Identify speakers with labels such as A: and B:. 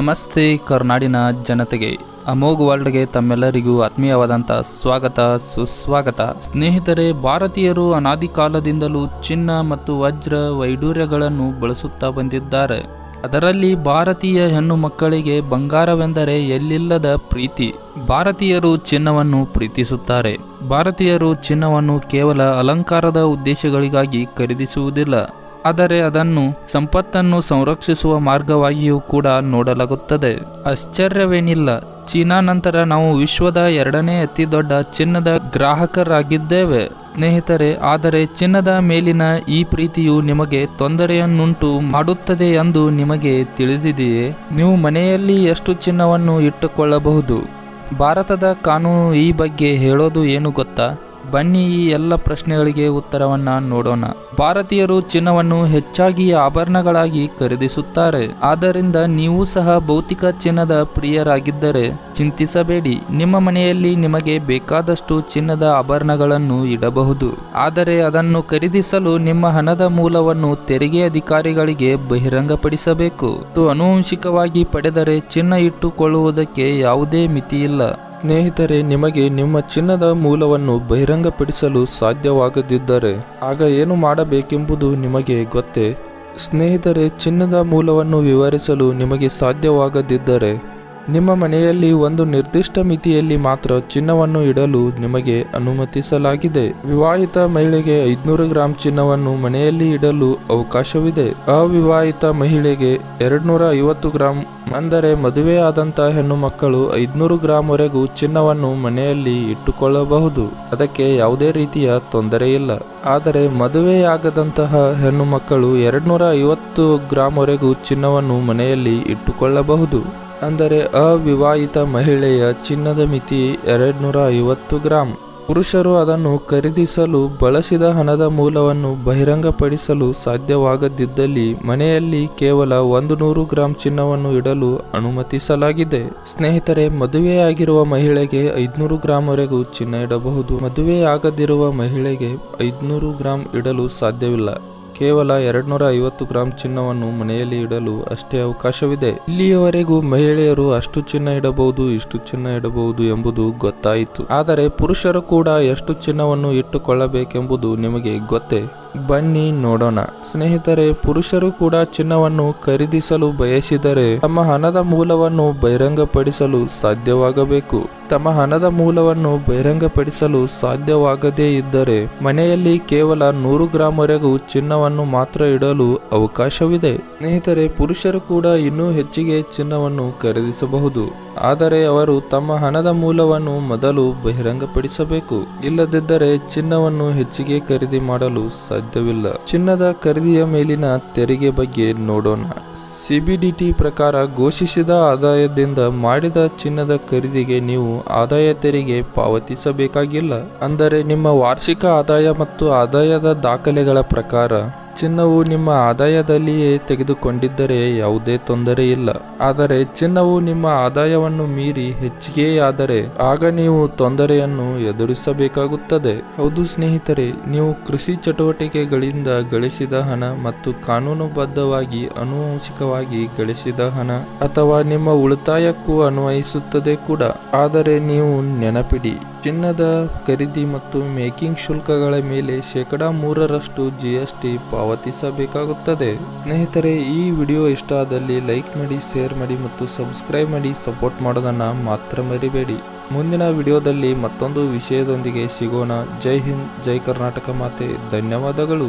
A: ನಮಸ್ತೆ ಕರ್ನಾಡಿನ ಜನತೆಗೆ. ಅಮೋಘ್ ವರ್ಲ್ಡ್ಗೆ ತಮ್ಮೆಲ್ಲರಿಗೂ ಆತ್ಮೀಯವಾದಂಥ ಸ್ವಾಗತ, ಸುಸ್ವಾಗತ. ಸ್ನೇಹಿತರೆ, ಭಾರತೀಯರು ಅನಾದಿ ಕಾಲದಿಂದಲೂ ಚಿನ್ನ ಮತ್ತು ವಜ್ರ ವೈಡೂರ್ಯಗಳನ್ನು ಬಳಸುತ್ತಾ ಬಂದಿದ್ದಾರೆ. ಅದರಲ್ಲಿ ಭಾರತೀಯ ಹೆಣ್ಣು ಮಕ್ಕಳಿಗೆ ಬಂಗಾರವೆಂದರೆ ಎಲ್ಲಿಲ್ಲದ ಪ್ರೀತಿ. ಭಾರತೀಯರು ಚಿನ್ನವನ್ನು ಪ್ರೀತಿಸುತ್ತಾರೆ. ಭಾರತೀಯರು ಚಿನ್ನವನ್ನು ಕೇವಲ ಅಲಂಕಾರದ ಉದ್ದೇಶಗಳಿಗಾಗಿ ಖರೀದಿಸುವುದಿಲ್ಲ. ಆದರೆ ಅದನ್ನು ಸಂಪತ್ತನ್ನು ಸಂರಕ್ಷಿಸುವ ಮಾರ್ಗವಾಗಿಯೂ ಕೂಡ ನೋಡಲಾಗುತ್ತದೆ. ಆಶ್ಚರ್ಯವೇನಿಲ್ಲ. ಚೀನಾ ನಂತರ ನಾವು ವಿಶ್ವದ ಎರಡನೇ ಅತಿ ದೊಡ್ಡ ಚಿನ್ನದ ಗ್ರಾಹಕರಾಗಿದ್ದೇವೆ. ಸ್ನೇಹಿತರೆ, ಆದರೆ ಚಿನ್ನದ ಮೇಲಿನ ಈ ಪ್ರೀತಿಯು ನಿಮಗೆ ತೊಂದರೆಯನ್ನುಂಟು ಮಾಡುತ್ತದೆ ಎಂದು ನಿಮಗೆ ತಿಳಿದಿದೆಯೇ? ನೀವು ಮನೆಯಲ್ಲಿ ಎಷ್ಟು ಚಿನ್ನವನ್ನು ಇಟ್ಟುಕೊಳ್ಳಬಹುದು? ಭಾರತದ ಕಾನೂನು ಈ ಬಗ್ಗೆ ಹೇಳೋದು ಏನು ಗೊತ್ತಾ? ಬನ್ನಿ ಈ ಎಲ್ಲ ಪ್ರಶ್ನೆಗಳಿಗೆ ಉತ್ತರವನ್ನ ನೋಡೋಣ. ಭಾರತೀಯರು ಚಿನ್ನವನ್ನು ಹೆಚ್ಚಾಗಿ ಆಭರಣಗಳಾಗಿ ಖರೀದಿಸುತ್ತಾರೆ. ಆದ್ದರಿಂದ ನೀವು ಸಹ ಭೌತಿಕ ಚಿನ್ನದ ಪ್ರಿಯರಾಗಿದ್ದರೆ ಚಿಂತಿಸಬೇಡಿ. ನಿಮ್ಮ ಮನೆಯಲ್ಲಿ ನಿಮಗೆ ಬೇಕಾದಷ್ಟು ಚಿನ್ನದ ಆಭರಣಗಳನ್ನು ಇಡಬಹುದು. ಆದರೆ ಅದನ್ನು ಖರೀದಿಸಲು ನಿಮ್ಮ ಹಣದ ಮೂಲವನ್ನು ತೆರಿಗೆ ಅಧಿಕಾರಿಗಳಿಗೆ ಬಹಿರಂಗಪಡಿಸಬೇಕು. ಮತ್ತು ಆನುವಂಶಿಕವಾಗಿ ಪಡೆದರೆ ಚಿನ್ನ ಇಟ್ಟುಕೊಳ್ಳುವುದಕ್ಕೆ ಯಾವುದೇ ಮಿತಿಯಿಲ್ಲ. ಸ್ನೇಹಿತರೆ, ನಿಮಗೆ ನಿಮ್ಮ ಚಿನ್ನದ ಮೂಲವನ್ನು ಬಹಿರಂಗಪಡಿಸಲು ಸಾಧ್ಯವಾಗದಿದ್ದರೆ, ಆಗ ಏನು ಮಾಡಬೇಕೆಂಬುದು ನಿಮಗೆ ಗೊತ್ತೇ? ಸ್ನೇಹಿತರೆ, ಚಿನ್ನದ ಮೂಲವನ್ನು ವಿವರಿಸಲು ನಿಮಗೆ ಸಾಧ್ಯವಾಗದಿದ್ದರೆ ನಿಮ್ಮ ಮನೆಯಲ್ಲಿ ಒಂದು ನಿರ್ದಿಷ್ಟ ಮಿತಿಯಲ್ಲಿ ಮಾತ್ರ ಚಿನ್ನವನ್ನು ಇಡಲು ನಿಮಗೆ ಅನುಮತಿಸಲಾಗಿದೆ. ವಿವಾಹಿತ ಮಹಿಳೆಗೆ ಐದುನೂರು ಗ್ರಾಂ ಚಿನ್ನವನ್ನು ಮನೆಯಲ್ಲಿ ಇಡಲು ಅವಕಾಶವಿದೆ. ಅವಿವಾಹಿತ ಮಹಿಳೆಗೆ ಎರಡ್ನೂರ ಐವತ್ತು ಗ್ರಾಂ ಅಂದರೆ ಮದುವೆಯಾದಂಥ ಹೆಣ್ಣು ಮಕ್ಕಳು ಐದುನೂರು ಗ್ರಾಂವರೆಗೂ ಚಿನ್ನವನ್ನು ಮನೆಯಲ್ಲಿ ಇಟ್ಟುಕೊಳ್ಳಬಹುದು. ಅದಕ್ಕೆ ಯಾವುದೇ ರೀತಿಯ ತೊಂದರೆ ಇಲ್ಲ. ಆದರೆ ಮದುವೆಯಾಗದಂತಹ ಹೆಣ್ಣು ಮಕ್ಕಳು ಎರಡ್ನೂರ ಐವತ್ತು ಗ್ರಾಂವರೆಗೂ ಚಿನ್ನವನ್ನು ಮನೆಯಲ್ಲಿ ಇಟ್ಟುಕೊಳ್ಳಬಹುದು. ಅಂದರೆ ಅವಿವಾಹಿತ ಮಹಿಳೆಯ ಚಿನ್ನದ ಮಿತಿ ಎರಡ್ನೂರ ಐವತ್ತು ಗ್ರಾಂ. ಪುರುಷರು ಅದನ್ನು ಖರೀದಿಸಲು ಬಳಸಿದ ಹಣದ ಮೂಲವನ್ನು ಬಹಿರಂಗಪಡಿಸಲು ಸಾಧ್ಯವಾಗದಿದ್ದಲ್ಲಿ ಮನೆಯಲ್ಲಿ ಕೇವಲ ಒಂದು ನೂರು ಗ್ರಾಂ ಚಿನ್ನವನ್ನು ಇಡಲು ಅನುಮತಿಸಲಾಗಿದೆ. ಸ್ನೇಹಿತರೆ, ಮದುವೆಯಾಗಿರುವ ಮಹಿಳೆಗೆ ಐದುನೂರು ಗ್ರಾಂವರೆಗೂ ಚಿನ್ನ ಇಡಬಹುದು. ಮದುವೆಯಾಗದಿರುವ ಮಹಿಳೆಗೆ ಐದುನೂರು ಗ್ರಾಂ ಇಡಲು ಸಾಧ್ಯವಿಲ್ಲ. ಕೇವಲ ಎರಡ್ನೂರ ಐವತ್ತು ಗ್ರಾಂ ಚಿನ್ನವನ್ನು ಮನೆಯಲ್ಲಿ ಇಡಲು ಅಷ್ಟೇ ಅವಕಾಶವಿದೆ. ಇಲ್ಲಿಯವರೆಗೂ ಮಹಿಳೆಯರು ಅಷ್ಟು ಚಿನ್ನ ಇಡಬಹುದು, ಇಷ್ಟು ಚಿನ್ನ ಇಡಬಹುದು ಎಂಬುದು ಗೊತ್ತಾಯಿತು. ಆದರೆ ಪುರುಷರು ಕೂಡ ಎಷ್ಟು ಚಿನ್ನವನ್ನು ಇಟ್ಟುಕೊಳ್ಳಬೇಕೆಂಬುದು ನಿಮಗೆ ಗೊತ್ತೇ? ಬನ್ನಿ ನೋಡೋಣ. ಸ್ನೇಹಿತರೆ, ಪುರುಷರು ಕೂಡ ಚಿನ್ನವನ್ನು ಖರೀದಿಸಲು ಬಯಸಿದರೆ ತಮ್ಮ ಹಣದ ಮೂಲವನ್ನು ಬಹಿರಂಗಪಡಿಸಲು ಸಾಧ್ಯವಾಗಬೇಕು. ತಮ್ಮ ಹಣದ ಮೂಲವನ್ನು ಬಹಿರಂಗಪಡಿಸಲು ಸಾಧ್ಯವಾಗದೇ ಇದ್ದರೆ ಮನೆಯಲ್ಲಿ ಕೇವಲ ನೂರು ಗ್ರಾಂವರೆಗೂ ಚಿನ್ನವನ್ನು ಮಾತ್ರ ಇಡಲು ಅವಕಾಶವಿದೆ. ಸ್ನೇಹಿತರೆ, ಪುರುಷರು ಕೂಡ ಇನ್ನೂ ಹೆಚ್ಚಿಗೆ ಚಿನ್ನವನ್ನು ಖರೀದಿಸಬಹುದು. ಆದರೆ ಅವರು ತಮ್ಮ ಹಣದ ಮೂಲವನ್ನು ಮೊದಲು ಬಹಿರಂಗಪಡಿಸಬೇಕು. ಇಲ್ಲದಿದ್ದರೆ ಚಿನ್ನವನ್ನು ಹೆಚ್ಚಿಗೆ ಖರೀದಿ ಮಾಡಲು ಸಾಧ್ಯವಿಲ್ಲ. ಚಿನ್ನದ ಖರೀದಿಯ ಮೇಲಿನ ತೆರಿಗೆ ಬಗ್ಗೆ ನೋಡೋಣ. ಸಿಬಿಡಿಟಿ ಪ್ರಕಾರ ಘೋಷಿಸಿದ ಆದಾಯದಿಂದ ಮಾಡಿದ ಚಿನ್ನದ ಖರೀದಿಗೆ ನೀವು ಆದಾಯ ತೆರಿಗೆ ಪಾವತಿಸಬೇಕಾಗಿಲ್ಲ. ಅಂದರೆ ನಿಮ್ಮ ವಾರ್ಷಿಕ ಆದಾಯ ಮತ್ತು ಆದಾಯದ ದಾಖಲೆಗಳ ಪ್ರಕಾರ. ಚಿನ್ನವು ನಿಮ್ಮ ಆದಾಯದಲ್ಲಿಯೇ ತೆಗೆದುಕೊಂಡಿದ್ದರೆ ಯಾವುದೇ ತೊಂದರೆ ಇಲ್ಲ. ಆದರೆ ಚಿನ್ನವು ನಿಮ್ಮ ಆದಾಯವನ್ನು ಮೀರಿ ಹೆಚ್ಚಿಗೆಯಾದರೆ ಆಗ ನೀವು ತೊಂದರೆಯನ್ನು ಎದುರಿಸಬೇಕಾಗುತ್ತದೆ. ಹೌದು ಸ್ನೇಹಿತರೆ, ನೀವು ಕೃಷಿ ಚಟುವಟಿಕೆಗಳಿಂದ ಗಳಿಸಿದ ಹಣ ಮತ್ತು ಕಾನೂನುಬದ್ಧವಾಗಿ ಅನುವಂಶಿಕವಾಗಿ ಗಳಿಸಿದ ಹಣ ಅಥವಾ ನಿಮ್ಮ ಉಳಿತಾಯಕ್ಕೂ ಅನ್ವಯಿಸುತ್ತದೆ ಕೂಡ. ಆದರೆ ನೀವು ನೆನಪಿಡಿ ಚಿನ್ನದ ಖರೀದಿ ಮತ್ತು ಮೇಕಿಂಗ್ ಶುಲ್ಕಗಳ ಮೇಲೆ ಶೇಕಡಾ ಮೂರರಷ್ಟು ಜಿ ಎಸ್ ಟಿ ಪಾವತಿಸಬೇಕಾಗುತ್ತದೆ. ಸ್ನೇಹಿತರೆ, ಈ ವಿಡಿಯೋ ಇಷ್ಟ ಆದಲ್ಲಿ ಲೈಕ್ ಮಾಡಿ, ಶೇರ್ ಮಾಡಿ ಮತ್ತು ಸಬ್ಸ್ಕ್ರೈಬ್ ಮಾಡಿ, ಸಪೋರ್ಟ್ ಮಾಡೋದನ್ನು ಮಾತ್ರ ಮರಿಬೇಡಿ. ಮುಂದಿನ ವಿಡಿಯೋದಲ್ಲಿ ಮತ್ತೊಂದು ವಿಷಯದೊಂದಿಗೆ ಸಿಗೋಣ. ಜೈ ಹಿಂದ್, ಜೈ ಕರ್ನಾಟಕ ಮಾತೆ. ಧನ್ಯವಾದಗಳು.